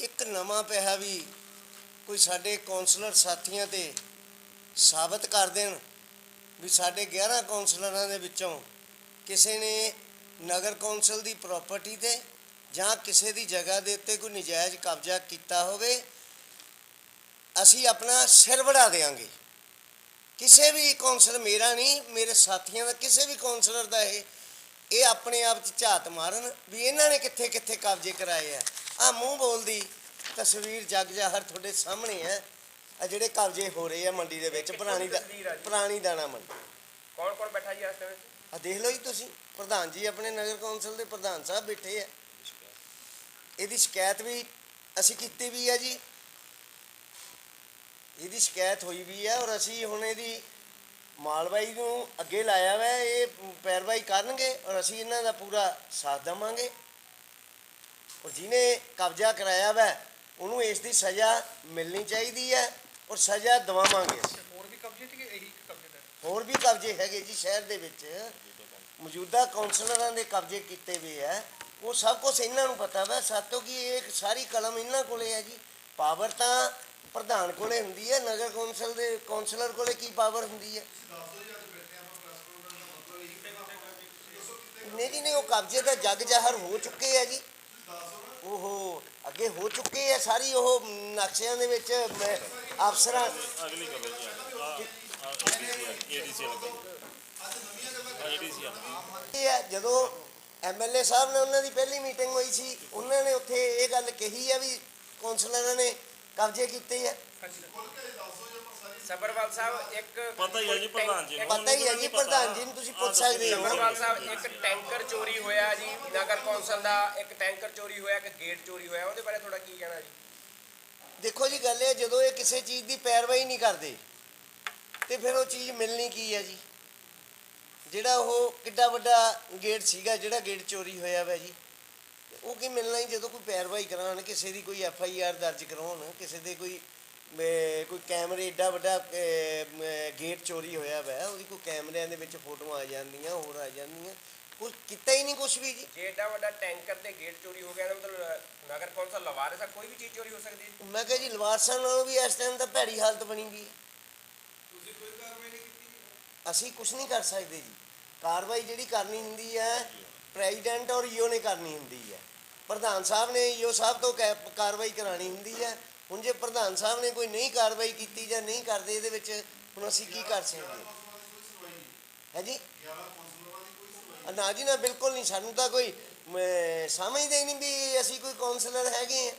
ਇੱਕ ਨਵਾਂ ਪਿਆ ਵੀ ਕੋਈ ਸਾਡੇ ਕਾਉਂਸਲਰ ਸਾਥੀਆਂ ਤੇ ਸਾਬਤ ਕਰ ਦੇਣ ਵੀ ਸਾਡੇ 11 ਕਾਉਂਸਲਰਾਂ ਦੇ ਵਿੱਚੋਂ ਕਿਸੇ ਨੇ ਨਗਰ ਕੌਂਸਲ ਦੀ ਪ੍ਰਾਪਰਟੀ ਤੇ ਜਾਂ ਕਿਸੇ ਦੀ ਜਗ੍ਹਾ ਦੇ ਉੱਤੇ ਕੋਈ ਨਜਾਇਜ਼ ਕਬਜ਼ਾ ਕੀਤਾ ਹੋਵੇ, ਅਸੀਂ ਆਪਣਾ ਸਿਰ ਵੜਾ ਦੇਵਾਂਗੇ। ਕਿਸੇ ਵੀ ਕੌਂਸਲ ਮੇਰਾ ਨਹੀਂ, ਮੇਰੇ ਸਾਥੀਆਂ ਦਾ, ਕਿਸੇ ਵੀ ਕੌਂਸਲਰ ਦਾ ਇਹ ਇਹ ਆਪਣੇ ਆਪ 'ਚ ਝਾਤ ਮਾਰਨ ਵੀ ਇਹਨਾਂ ਨੇ ਕਿੱਥੇ ਕਿੱਥੇ ਕਬਜ਼ੇ ਕਰਾਏ ਆ। ਆ ਮੂੰਹ ਬੋਲਦੀ ਤਸਵੀਰ ਜਗ ਜਾਹਰ ਤੁਹਾਡੇ ਸਾਹਮਣੇ ਹੈ। ਆ ਜਿਹੜੇ ਕਬਜ਼ੇ ਹੋ ਰਹੇ ਆ ਮੰਡੀ ਦੇ ਵਿੱਚ ਪੁਰਾਣੀ ਦੀ ਤਸਵੀਰ ਆ ਜੀ? ਪੁਰਾਣੀ ਦਾਣਾ ਮੰਡੀ। ਕੌਣ ਕੌਣ ਬੈਠਾ ਜੀ ਇਸ ਵਿੱਚ? ਆ ਦੇਖ ਲਓ ਜੀ ਤੁਸੀਂ ਪ੍ਰਧਾਨ ਜੀ ਆਪਣੇ ਨਗਰ ਕੌਂਸਲ ਦੇ ਪ੍ਰਧਾਨ ਸਾਹਿਬ ਬੈਠੇ ਆ। ਇਹਦੀ ਸ਼ਿਕਾਇਤ ਵੀ ਅਸੀਂ ਕੀਤੀ ਵੀ ਹੈ ਜੀ। ਇਹਦੀ ਸ਼ਿਕਾਇਤ ਹੋਈ ਵੀ ਹੈ ਔਰ ਅਸੀਂ ਹੁਣ ਇਹਦੀ ਮਾਲਵਾਈ ਨੂੰ ਅੱਗੇ ਲਾਇਆ ਵਾ ਇਹ ਪੈਰਵਾਈ ਕਰਨਗੇ ਔਰ ਅਸੀਂ ਇਹਨਾਂ ਦਾ ਪੂਰਾ ਸਾਥ ਦੇਵਾਂਗੇ। ਔਰ ਜਿਹਨੇ ਕਬਜ਼ਾ ਕਰਾਇਆ ਵਾ ਉਹਨੂੰ ਇਸ ਦੀ ਸਜ਼ਾ ਮਿਲਣੀ ਚਾਹੀਦੀ ਹੈ ਔਰ ਸਜ਼ਾ ਦਵਾਵਾਂਗੇ ਹੋਰ ਵੀ ਕਬਜ਼ੇ ਤੇ ਇਹੀ ਕਬਜ਼ੇ ਤੇ ਹੋਰ ਵੀ ਕਬਜ਼ੇ ਹੈਗੇ ਜੀ ਸ਼ਹਿਰ ਦੇ ਵਿੱਚ। ਮੌਜੂਦਾ ਕਾਉਂਸਲਰਾਂ ਦੇ ਕਬਜ਼ੇ ਕੀਤੇ ਹੋਏ ਆ। ਉਹ ਸਭ ਕੁਝ ਇਹਨਾਂ ਨੂੰ ਪਤਾ ਵਾ। ਸਾਤੋਂ ਕਿ ਇਹ ਸਾਰੀ ਕਲਮ ਇਹਨਾਂ ਕੋਲੇ ਹੈ ਜੀ? ਪਾਵਰ ਤਾਂ ਪ੍ਰਧਾਨ ਕੋਲੇ ਹੁੰਦੀ ਹੈ ਨਗਰ ਕੌਂਸਲ ਦੇ ਕਾਉਂਸਲਰ ਕੋਲੇ ਕੀ ਪਾਵਰ ਹੁੰਦੀ ਹੈ? ਨਹੀਂ ਜੀ ਨਹੀਂ ਉਹ ਕਬਜ਼ੇ ਦਾ ਜੱਗ ਜਾਹਰ ਹੋ ਚੁੱਕੇ ਆ ਜੀ। ਓਹੋ ਅੱਗੇ ਹੋ ਚੁੱਕੇ ਆ ਸਾਰੀ ਉਹ ਨਕਸ਼ਿਆਂ ਦੇ ਵਿੱਚ ਮੈਂ ਅਫਸਰਾਂ ਅਗਲੀ ਕਰੋ ਜੀ ਆ। ਏਡੀਸੀ ਵਾਲਾ ਆ ਏਡੀਸੀ ਵਾਲਾ ਇਹ ਜਦੋਂ ਐਮਐਲਏ ਸਾਹਿਬ ਨਾਲ ਉਹਨਾਂ ਦੀ ਪਹਿਲੀ ਮੀਟਿੰਗ ਹੋਈ ਸੀ ਉਹਨਾਂ ਨੇ ਉੱਥੇ ਇਹ ਗੱਲ ਕਹੀ ਹੈ ਵੀ ਕੌਂਸਲਰਾਂ ਨੇ ਕਬਜ਼ੇ ਕੀਤੇ ਆ। ਸਬਰਵਾਲ ਸਾਹਿਬ ਇੱਕ ਪਤਾ ਹੀ ਹੈ ਜੀ ਪ੍ਰਧਾਨ ਜੀ ਨੂੰ। ਪਤਾ ਹੀ ਹੈ ਜੀ ਪ੍ਰਧਾਨ ਜੀ ਨੂੰ ਤੁਸੀਂ ਪੁੱਛ ਸਕਦੇ ਹੋ ਸਬਰਵਾਲ ਸਾਹਿਬ ਇੱਕ ਟੈਂਕਰ ਚੋਰੀ ਹੋਇਆ ਜੀ ਨਗਰ ਕੌਂਸਲ ਦਾ ਇੱਕ ਟੈਂਕਰ ਚੋਰੀ ਹੋਇਆ ਇੱਕ ਗੇਟ ਚੋਰੀ ਹੋਇਆ ਉਹਦੇ ਬਾਰੇ ਤੁਹਾਡਾ ਕੀ ਕਹਿਣਾ ਜੀ? ਦੇਖੋ ਜੀ ਗੱਲ ਇਹ ਜਦੋਂ ਇਹ ਕਿਸੇ ਚੀਜ਼ ਦੀ ਪੈਰਵਾਈ ਨਹੀਂ ਕਰਦੇ ਤੇ ਫਿਰ ਉਹ ਚੀਜ਼ ਮਿਲਣੀ ਕੀ ਹੈ ਜੀ? ਜਿਹੜਾ ਉਹ ਕਿੱਡਾ ਵੱਡਾ ਗੇਟ ਸੀਗਾ ਜਿਹੜਾ ਗੇਟ ਚੋਰੀ ਹੋਇਆ ਵਾ ਜੀ ਉਹ ਕੀ ਮਿਲਣਾ ਹੀ ਜਦੋਂ ਕੋਈ ਪੈਰਵਾਈ ਕਰਾਉਣ ਕਿਸੇ ਦੀ ਕੋਈ ਐਫ ਆਈ ਆਰ ਦਰਜ ਕਰਾਉਣ ਕਿਸੇ ਦੇ ਕੋਈ ਕੋਈ ਕੈਮਰੇ ਏਡਾ ਵੱਡਾ ਗੇਟ ਚੋਰੀ ਹੋਇਆ ਵਾ ਉਹਦੀ ਕੋਈ ਕੈਮਰਿਆਂ ਦੇ ਵਿੱਚ ਫੋਟੋਆਂ ਆ ਜਾਂਦੀਆਂ ਹੋਰ ਆ ਜਾਂਦੀਆਂ। ਕੁਝ ਕੀਤਾ ਹੀ ਨਹੀਂ ਕੁਝ ਵੀ ਜੀ। ਜੇ ਏਡਾ ਵੱਡਾ ਟੈਂਕਰ ਤੇ ਗੇਟ ਚੋਰੀ ਹੋ ਗਿਆ ਮਤਲਬ ਨਗਰ ਕੌਂਸਲ ਲਵਾਰਿਸ ਕੋਈ ਵੀ ਚੀਜ਼ ਚੋਰੀ ਹੋ ਸਕਦੀ ਹੈ? ਮੈਂ ਕਿਹਾ ਜੀ ਲਵਾਰਸਾਂ ਨਾਲੋਂ ਵੀ ਇਸ ਟਾਈਮ ਤਾਂ ਭੈੜੀ ਹਾਲਤ ਬਣੀ ਵੀ ਹੈ। ਅਸੀਂ ਕੁਝ ਨਹੀਂ ਕਰ ਸਕਦੇ ਜੀ। ਕਾਰਵਾਈ ਜਿਹੜੀ ਕਰਨੀ ਹੁੰਦੀ ਹੈ ਪ੍ਰੈਜ਼ੀਡੈਂਟ ਔਰ ਈਓ ਨੇ ਕਰਨੀ ਹੁੰਦੀ ਹੈ। ਪ੍ਰਧਾਨ ਸਾਹਿਬ ਨੇ ਈਓ ਸਾਹਿਬ ਤੋਂ ਕੈ- ਕਾਰਵਾਈ ਕਰਾਣੀ ਹੁੰਦੀ ਹੈ। ਹੁਣ ਜੇ ਪ੍ਰਧਾਨ ਸਾਹਿਬ ਨੇ ਕੋਈ ਨਹੀਂ ਕਾਰਵਾਈ ਕੀਤੀ ਜਾਂ ਨਹੀਂ ਕਰਦੇ ਇਹਦੇ ਵਿੱਚ ਹੁਣ ਅਸੀਂ ਕੀ ਕਰ ਸਕਦੇ? ਹੈ ਜੀ? ਨਾ ਜੀ ਨਾ ਬਿਲਕੁਲ ਨਹੀਂ। ਸਾਨੂੰ ਤਾਂ ਕੋਈ ਸਮਝਦੇ ਨਹੀਂ ਵੀ ਅਸੀਂ ਕੋਈ ਕਾਉਂਸਲਰ ਹੈਗੇ ਆ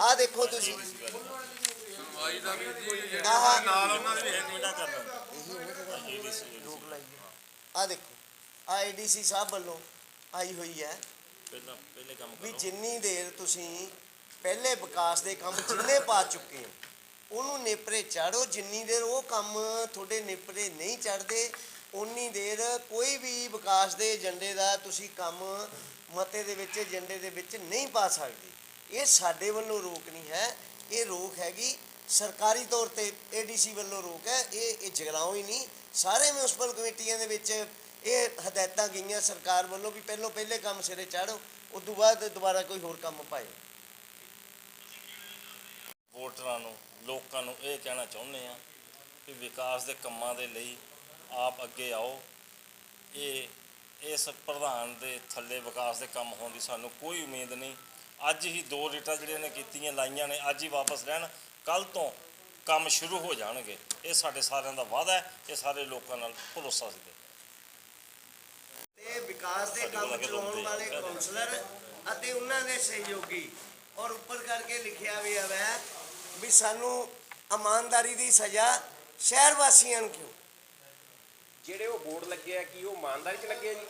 ਆ ਦੇਖੋ ਤੁਸੀਂ। ਸੁਣਵਾਈ ਦਾ ਵੀ ਜੀ ਨਾਲ ਉਹਨਾਂ ਦੇ ਵੀ ਹੈ ਕਿਹੜਾ ਕਰਨਾ ਏਡੀਸੀ ਰੋਕ ਲਾਈ ਆ ਦੇਖੋ ਆ ਏਡੀਸੀ ਸਾਹਿਬ ਵੱਲੋਂ ਆਈ ਹੋਈ ਹੈ ਪਹਿਲਾਂ ਪਹਿਲੇ ਕੰਮ ਵੀ ਕਰੋ। ਜਿੰਨੀ ਦੇਰ ਤੁਸੀਂ ਪਹਿਲੇ ਵਿਕਾਸ ਦੇ ਕੰਮ ਜਿੰਨੇ ਪਾ ਚੁੱਕੇ ਹੋ, ਉਹਨੂੰ ਨੇਪਰੇ ਚਾੜੋ, ਜਿੰਨੀ ਦੇਰ ਉਹ ਕੰਮ ਤੁਹਾਡੇ ਨੇਪਰੇ ਨਹੀਂ ਚੜਦੇ ਉਨੀ ਦੇਰ ਕੋਈ ਵੀ ਵਿਕਾਸ ਦੇ ਏਜੰਡੇ ਦਾ ਤੁਸੀਂ ਕੰਮ ਮਤੇ ਦੇ ਵਿੱਚ, ਏਜੰਡੇ ਦੇ ਵਿੱਚ ਨਹੀਂ ਪਾ ਸਕਦੇ। ਇਹ ਸਾਡੇ ਵੱਲੋਂ ਰੋਕ ਨਹੀਂ ਹੈ, ਇਹ ਰੋਕ ਹੈਗੀ ਸਰਕਾਰੀ ਤੌਰ ਤੇ ਏਡੀਸੀ ਵੱਲੋਂ ਰੋਕ ਹੈ, ਇਹ ਇਹ ਜਗਰਾਉਂ ਹੀ ਨਹੀਂ। ਸਾਰੇ ਮਿਊਨਿਸਪਲ ਕਮੇਟੀਆਂ ਦੇ ਵਿੱਚ ਇਹ ਹਦਾਇਤਾਂ ਗਈਆਂ ਸਰਕਾਰ ਵੱਲੋਂ ਵੀ ਪਹਿਲੋਂ ਪਹਿਲੇ ਕੰਮ ਸਿਰੇ ਚਾੜੋ ਉਸ ਤੋਂ ਬਾਅਦ ਦੁਬਾਰਾ ਕੋਈ ਹੋਰ ਕੰਮ ਪਾਏ। ਵੋਟਰਾਂ ਨੂੰ ਲੋਕਾਂ ਨੂੰ ਇਹ ਕਹਿਣਾ ਚਾਹੁੰਦੇ ਆ ਕਿ ਵਿਕਾਸ ਦੇ ਕੰਮਾਂ ਦੇ ਲਈ ਆਪ ਅੱਗੇ ਆਓ। ਇਹ ਇਸ ਪ੍ਰਧਾਨ ਦੇ ਥੱਲੇ ਵਿਕਾਸ ਦੇ ਕੰਮ ਹੋਣ ਦੀ ਸਾਨੂੰ ਕੋਈ ਉਮੀਦ ਨਹੀਂ। ਅੱਜ ਹੀ ਦੋ ਰੀਟਾਂ ਜਿਹੜੀਆਂ ਨੇ ਕੀਤੀਆਂ ਲਾਈਆਂ ਨੇ ਅੱਜ ਹੀ ਵਾਪਸ ਰਹਿਣ। ਕੱਲ ਤੋਂ ਕੰਮ ਸ਼ੁਰੂ ਹੋ ਜਾਣਗੇ। ਇਹ ਸਾਡੇ ਸਾਰਿਆਂ ਦਾ ਵਾਅਦਾ ਹੈ ਇਹ ਸਾਰੇ ਲੋਕਾਂ ਨਾਲ ਭਰੋਸਾ ਸੀ। ਤੇ ਵਿਕਾਸ ਦੇ ਕੰਮ ਚਲਾਉਣ ਵਾਲੇ ਕਾਉਂਸਲਰ ਅਤੇ ਉਹਨਾਂ ਦੇ ਸਹਿਯੋਗੀ। ਔਰ ਉੱਪਰ ਕਰਕੇ ਲਿਖਿਆ ਹੋਇਆ ਹੈ ਵੀ ਸਾਨੂੰ ਇਮਾਨਦਾਰੀ ਦੀ ਸਜ਼ਾ ਸ਼ਹਿਰ ਵਾਸੀਆਂ ਨੂੰ ਕਿਉਂ? ਜਿਹੜੇ ਉਹ ਬੋਰਡ ਲੱਗੇ ਆ ਕੀ ਉਹ ਇਮਾਨਦਾਰੀ ਚ ਲੱਗੇ ਆ ਜੀ?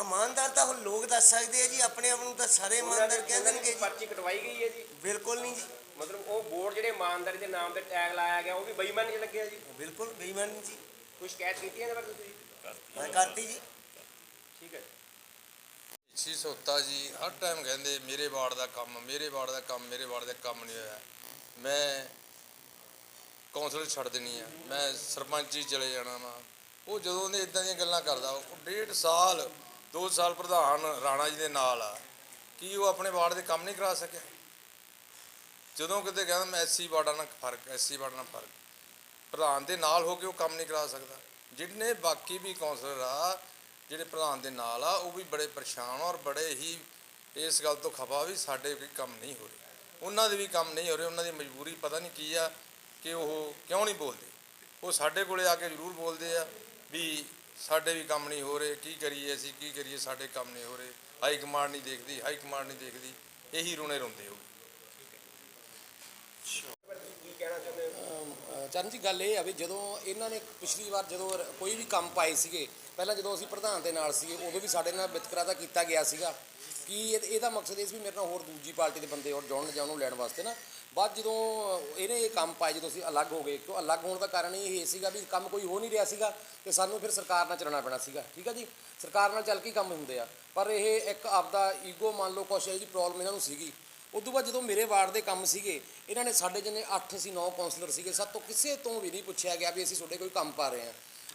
ਇਮਾਨਦਾਰ ਤਾਂ ਹੁਣ ਲੋਕ ਦੱਸ ਸਕਦੇ ਆ ਜੀ ਆਪਣੇ ਆਪ ਨੂੰ ਤਾਂ ਸਾਰੇ ਇਮਾਨਦਾਰ ਕਹਿ ਦੇਣਗੇ ਜੀ। ਪਰਚੀ ਕਟਵਾਈ ਗਈ ਹੈ ਜੀ। ਬਿਲਕੁਲ ਨਹੀਂ ਜੀ। ਮਤਲਬ ਉਹ ਬੋਰਡ ਜਿਹੜੇ ਇਮਾਨਦਾਰੀ ਦੇ ਨਾਮ ਤੇ ਟੈਗ ਲਾਇਆ ਗਿਆ ਉਹ ਵੀ ਬੇਈਮਾਨੀ ਚ ਲੱਗੇ ਆ ਜੀ। ਬਿਲਕੁਲ ਬੇਈਮਾਨੀ ਜੀ। ਕੋਈ ਸ਼ਿਕਾਇਤ ਕੀਤੀ ਹੈ ਇਹਦੇ ਬਾਰੇ ਤੁਸੀਂ ਮੈਂ ਕਰਤੀ ਜੀ। ਠੀਕ ਹੈ ਸੀ ਸੋਤਾ ਜੀ ਹਰ ਟਾਈਮ ਕਹਿੰਦੇ ਮੇਰੇ ਵਾਰਡ ਦਾ ਕੰਮ ਮੇਰੇ ਵਾਰਡ ਦਾ ਕੰਮ ਮੇਰੇ ਵਾਰਡ ਦਾ ਕੰਮ ਨਹੀਂ ਹੋਇਆ। ਮੈਂ ਕੌਂਸਲ ਛੱਡ ਦੇਣੀ ਆ। ਮੈਂ ਸਰਪੰਚ ਹੀ ਚਲੇ ਜਾਣਾ ਵਾ। ਉਹ ਜਦੋਂ ਦੇ ਇਦਾਂ ਦੀਆਂ ਗੱਲਾਂ ਕਰਦਾ, ਉਹ ਡੇਢ ਸਾਲ 2 ਸਾਲ ਪ੍ਰਧਾਨ ਰਾਣਾ ਜੀ ਦੇ ਨਾਲ ਆ। ਕੀ ਉਹ ਆਪਣੇ ਵਾਰਡ ਦੇ ਕੰਮ ਨਹੀਂ ਕਰਾ ਸਕਿਆ? ਜਦੋਂ ਕਿਤੇ ਕਹਿੰਦਾ ਮੈਂ ਐਸਸੀ ਵਾਰਡਾਂ ਨਾਲ ਫ਼ਰਕ ਐਸਸੀ ਵਾਰਡਾਂ ਨਾਲ ਫ਼ਰਕ। ਪ੍ਰਧਾਨ ਦੇ ਨਾਲ ਹੋ ਕੇ ਉਹ ਕੰਮ ਨਹੀਂ ਕਰਾ ਸਕਦਾ। ਜਿੰਨੇ ਬਾਕੀ ਵੀ ਕਾਉਂਸਲਰ ਆ, ਜਿਹੜੇ ਪ੍ਰਧਾਨ ਦੇ ਨਾਲ ਆ, ਉਹ ਵੀ ਬੜੇ ਪਰੇਸ਼ਾਨ ਔਰ ਬੜੇ ਹੀ ਇਸ ਗੱਲ ਤੋਂ ਖਫਾ ਵੀ ਸਾਡੇ ਕੋਈ ਕੰਮ ਨਹੀਂ ਹੋ ਰਿਹਾ। ਉਹਨਾਂ ਦੇ ਵੀ ਕੰਮ ਨਹੀਂ ਹੋ ਰਹੇ, ਉਹਨਾਂ ਦੀ ਮਜਬੂਰੀ ਪਤਾ ਨਹੀਂ ਕੀ ਆ ਕਿ ਉਹ ਕਿਉਂ ਨਹੀਂ ਬੋਲਦੇ। ਉਹ ਸਾਡੇ ਕੋਲੇ ਆ ਕੇ ਜ਼ਰੂਰ ਬੋਲਦੇ ਆ ਵੀ ਸਾਡੇ ਵੀ ਕੰਮ ਨਹੀਂ ਹੋ ਰਹੇ, ਕੀ ਕਰੀਏ ਅਸੀਂ, ਕੀ ਕਰੀਏ ਸਾਡੇ ਕੰਮ ਨਹੀਂ ਹੋ ਰਹੇ। ਹਾਈ ਕਮਾਂਡ ਨਹੀਂ ਦੇਖਦੀ, ਹਾਈ ਕਮਾਂਡ ਨਹੀਂ ਦੇਖਦੀ, ਇਹੀ ਰੋਣੇ ਰੋਂਦੇ ਹੋ। ਕੀ ਕਹਿਣਾ ਚਾਹੁੰਦੇ ਚਰਨ ਜੀ, ਗੱਲ ਇਹ ਆ ਵੀ ਜਦੋਂ ਇਹਨਾਂ ਨੇ ਪਿਛਲੀ ਵਾਰ ਜਦੋਂ ਕੋਈ ਵੀ ਕੰਮ ਪਾਏ ਸੀਗੇ, ਪਹਿਲਾਂ ਜਦੋਂ ਅਸੀਂ ਪ੍ਰਧਾਨ ਦੇ ਨਾਲ ਸੀਗੇ, ਉਦੋਂ ਵੀ ਸਾਡੇ ਨਾਲ ਵਿਤਕਰਾ ਤਾਂ ਕੀਤਾ ਗਿਆ ਸੀਗਾ। ਕੀ ਇਹ- ਇਹਦਾ ਮਕਸਦ ਇਹ ਸੀ ਵੀ ਮੇਰੇ ਨਾਲ ਹੋਰ ਦੂਜੀ ਪਾਰਟੀ ਦੇ ਬੰਦੇ ਹੋਰ ਜੁੜਨ ਜਾਂ ਉਹਨੂੰ ਲੈਣ ਵਾਸਤੇ ਨਾ। ਬਾਅਦ ਜਦੋਂ ਇਹਨੇ ਇਹ ਕੰਮ ਪਾਏ ਜਦੋਂ ਅਸੀਂ ਅਲੱਗ ਹੋ ਗਏ, ਕਿਉਂ ਅਲੱਗ ਹੋਣ ਦਾ ਕਾਰਨ ਇਹ ਇਹ ਸੀਗਾ ਵੀ ਕੰਮ ਕੋਈ ਹੋ ਨਹੀਂ ਰਿਹਾ ਸੀਗਾ ਤੇ ਸਾਨੂੰ ਫਿਰ ਸਰਕਾਰ ਨਾਲ ਚੱਲਣਾ ਪੈਣਾ ਸੀਗਾ, ਠੀਕ ਆ ਜੀ? ਸਰਕਾਰ ਨਾਲ ਚੱਲ ਕੇ ਹੀ ਕੰਮ ਹੁੰਦੇ ਆ। ਪਰ ਇਹ ਇੱਕ ਆਪਦਾ ਈਗੋ ਮੰਨ ਲਓ ਕੁਛ ਇਹ ਜਿਹੀ ਪ੍ਰੋਬਲਮ ਇਹਨਾਂ ਨੂੰ ਸੀਗੀ। ਉਦੋਂ ਬਾਅਦ ਜਦੋਂ ਮੇਰੇ ਵਾਰਡ ਦੇ ਕੰਮ ਸੀਗੇ, ਇਹਨਾਂ ਨੇ ਸਾਡੇ ਜਿੰਨੇ 8 ਸੀ 9 ਕਾਉਂਸਲਰ ਸੀਗੇ, ਸਾਡੇ ਤੋਂ ਕਿਸੇ ਤੋਂ ਵੀ ਨਹੀਂ ਪੁੱਛਿਆ ਗਿਆ ਵੀ ਅਸੀਂ ਤੁਹਾਡੇ ਕੋਈ ਕੰਮ ਪਾ ਰਹੇ ਹਾਂ।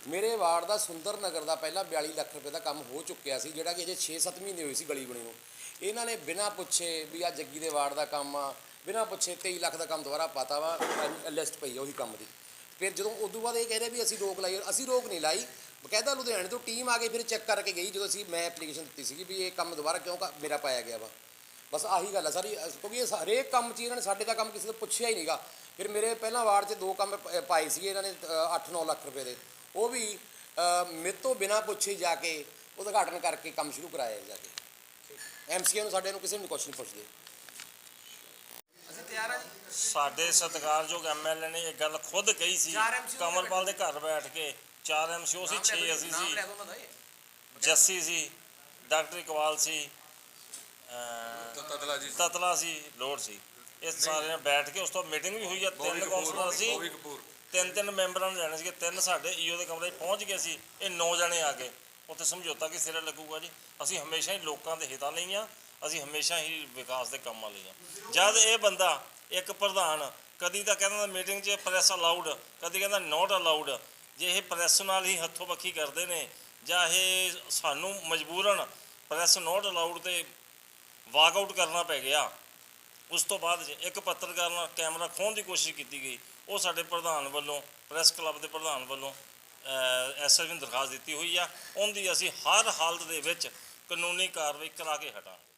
ਮੇਰੇ ਵਾਰਡ ਦਾ ਸੁੰਦਰ ਨਗਰ ਦਾ ਪਹਿਲਾਂ 42 ਲੱਖ ਰੁਪਏ ਦਾ ਕੰਮ ਹੋ ਚੁੱਕਿਆ ਸੀ, ਜਿਹੜਾ ਕਿ ਅਜੇ 6-7 ਮਹੀਨੇ ਹੋਏ ਸੀ ਗਲੀ ਬਣੀ ਨੂੰ। ਇਹਨਾਂ ਨੇ ਬਿਨਾਂ ਪੁੱਛੇ ਵੀ ਆ ਜੱਗੀ ਦੇ ਵਾਰਡ ਦਾ ਕੰਮ ਆ, ਬਿਨਾਂ ਪੁੱਛੇ 23 ਲੱਖ ਦਾ ਕੰਮ ਦੁਬਾਰਾ ਪਾਤਾ ਵਾ ਲਿਸਟ ਪਈ ਆ ਉਹੀ ਕੰਮ ਦੀ। ਫਿਰ ਜਦੋਂ ਉਦੋਂ ਬਾਅਦ ਇਹ ਕਹਿ ਰਹੇ ਵੀ ਅਸੀਂ ਰੋਕ ਲਾਈ ਅਸੀਂ ਰੋਕ ਨਹੀਂ ਲਾਈ, ਬਕਾਇਦਾ ਲੁਧਿਆਣੇ ਤੋਂ ਟੀਮ ਆ ਕੇ ਫਿਰ ਚੈੱਕ ਕਰਕੇ ਗਈ, ਜਦੋਂ ਅਸੀਂ ਮੈਂ ਐਪਲੀਕੇਸ਼ਨ ਦਿੱਤੀ ਸੀਗੀ ਵੀ ਇਹ ਕੰਮ ਦੁਬਾਰਾ ਕਿਉਂ ਕ- ਮੇਰਾ ਪਾਇਆ ਗਿਆ ਵਾ। ਬਸ ਆਹੀ ਗੱਲ ਆ ਸਾਰੀ ਕਿਉਂਕਿ ਇਹ ਹਰੇਕ ਕੰਮ 'ਚ ਇਹਨਾਂ ਨੇ ਸਾਡੇ ਦਾ ਕੰਮ ਕਿਸੇ ਤੋਂ ਪੁੱਛਿਆ ਹੀ ਨਹੀਂਗਾ ਫਿਰ ਮੇਰੇ ਪਹਿਲਾਂ ਵਾਰਡ 'ਚ ਦੋ ਕੰਮ ਪ- ਪਾਏ ਸੀਗੇ, ਇਹਨਾਂ ਨੇ 8-9 ਲੱਖ ਰੁਪਏ ਦੇ। ਉਹ ਵੀ ਮੇਰੇ ਤੋਂ ਬਿਨਾਂ ਪੁੱਛੇ ਹੀ ਜਾ ਕੇ ਉਦਘਾਟਨ ਕਰਕੇ ਕੰਮ ਸ਼ੁਰੂ ਕਰਾਇਆ ਜਾ ਕੇ। ਐਮਸੀਏ ਨੂੰ ਸਾਡੇ ਨੂੰ ਕਿਸੇ ਨੂੰ ਨਹੀਂ ਪੁੱਛਦੇ। ਅਸੀਂ ਤਿਆਰ ਆ ਜੀ? ਸਾਡੇ ਸਤਿਕਾਰਯੋਗ ਐਮਐਲਏ ਨੇ ਇਹ ਗੱਲ ਖੁਦ ਕਹੀ ਸੀ ਚਾਰ ਕਮਲਪਾਲ ਦੇ ਘਰ ਬੈਠ ਕੇ 4 ਐਮਸੀਓ ਸੀ 6 ਅਸੀਂ ਸੀ। ਜੱਸੀ ਸੀ ਡਾਕਟਰ ਇਕਬਾਲ ਸੀ ਤਤਲਾ ਜੀ ਤਤਲਾ ਸੀ ਲੋੜ ਸੀ। ਇਹ ਸਾਰਿਆਂ ਬੈਠ ਕੇ ਉਸ ਤੋਂ ਮੀਟਿੰਗ ਵੀ ਹੋਈ ਆ ਤਿੰਨ ਕਾਉਂਸਲਰ ਸੀ। ਤਿੰਨ ਤਿੰਨ ਮੈਂਬਰਾਂ ਨੂੰ ਲੈਣੇ ਸੀਗੇ, ਤਿੰਨ ਸਾਡੇ ਈਓ ਦੇ ਕਮਰੇ 'ਚ ਪਹੁੰਚ ਗਏ ਸੀ, ਇਹ ਨੌ ਜਣੇ ਆ ਗਏ। ਉੱਥੇ ਸਮਝੌਤਾ ਕਿ ਸਿਰੇ ਲੱਗੂਗਾ ਜੀ? ਅਸੀਂ ਹਮੇਸ਼ਾ ਹੀ ਲੋਕਾਂ ਦੇ ਹਿੱਤਾਂ ਲਈ ਆ ਅਸੀਂ ਹਮੇਸ਼ਾ ਹੀ ਵਿਕਾਸ ਦੇ ਕੰਮਾਂ ਲਈ ਆ ਜਦ ਇਹ ਬੰਦਾ, ਇੱਕ ਪ੍ਰਧਾਨ, ਕਦੀ ਤਾਂ ਕਹਿੰਦਾ ਮੀਟਿੰਗ 'ਚ ਪ੍ਰੈਸ ਅਲਾਉਡ ਕਦੀ ਕਹਿੰਦਾ ਨੋਟ ਅਲਾਉਡ ਜੇ ਇਹ ਪ੍ਰੈਸ ਨਾਲ ਹੀ ਹੱਥੋਂ ਪੱਖੀ ਕਰਦੇ ਨੇ, ਜਾਂ ਇਹ ਸਾਨੂੰ ਮਜਬੂਰਨ ਪ੍ਰੈਸ ਨੋਟ ਅਲਾਉਡ ਤੇ ਵਾਕ ਆਊਟ ਕਰਨਾ ਪੈ ਗਿਆ ਉਸ ਤੋਂ ਬਾਅਦ ਜੇ ਇੱਕ ਪੱਤਰਕਾਰ ਨਾਲ ਕੈਮਰਾ ਖੋਹਣ ਦੀ ਕੋਸ਼ਿਸ਼ ਕੀਤੀ ਗਈ, ਉਹ ਸਾਡੇ ਪ੍ਰਧਾਨ ਵੱਲੋਂ, ਪ੍ਰੈਸ ਕਲੱਬ ਦੇ ਪ੍ਰਧਾਨ ਵੱਲੋਂ ਐਸਐਸ ਨੂੰ ਦਰਖਾਸਤ ਦਿੱਤੀ ਹੋਈ ਆ। ਉਹਦੀ ਅਸੀਂ ਹਰ ਹਾਲਤ ਦੇ ਵਿੱਚ ਕਾਨੂੰਨੀ ਕਾਰਵਾਈ ਕਰਾ ਕੇ ਹਟਾਂਗੇ।